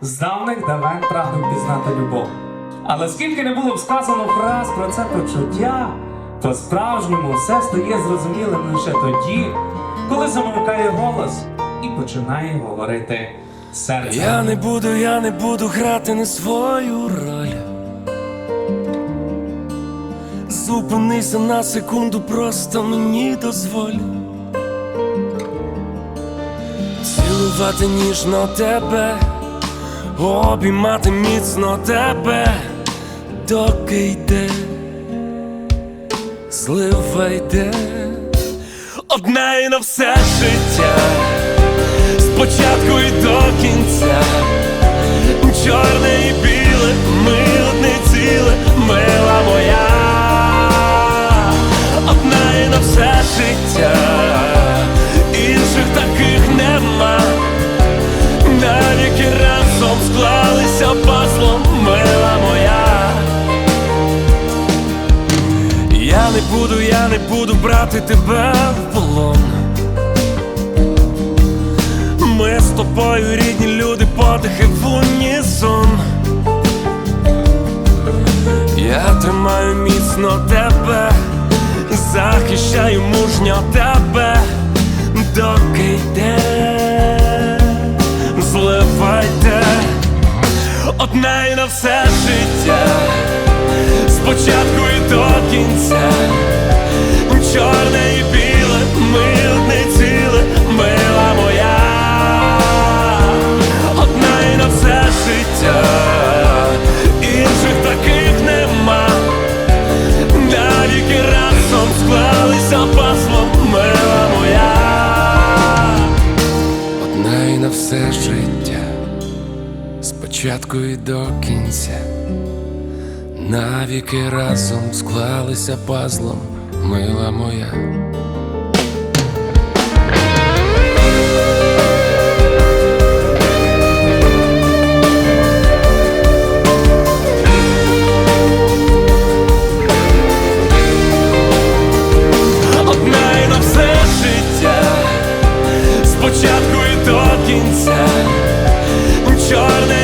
з давних давен прагнув пізнати любов. Але скільки не було б сказано фраз про це почуття, по-справжньому все стає зрозумілим лише тоді, коли замовкає голос і починає говорити серце. Я не буду, я не буду грати не свою роль. Зупинися на секунду, просто мені дозволь. Цілувати ніжно тебе, обіймати міцно тебе, доки йде, злива йде, одна і на все життя спочатку і до кінця, не буду брати тебе в полон. Ми з тобою рідні люди, подихи в унісон. Я тримаю міцно тебе, захищаю мужньо тебе, доки йде, зливайте одна і на все життя, спочатку і до кінця, чорне і біле, ми одне ціле, мила моя, одна і на все життя, інших таких нема, навіки разом склалися паслом, мила моя, одна і на все життя, спочатку і до кінця. Навіки разом склалися пазлом, мила моя. Спочатку і до кінця чорне.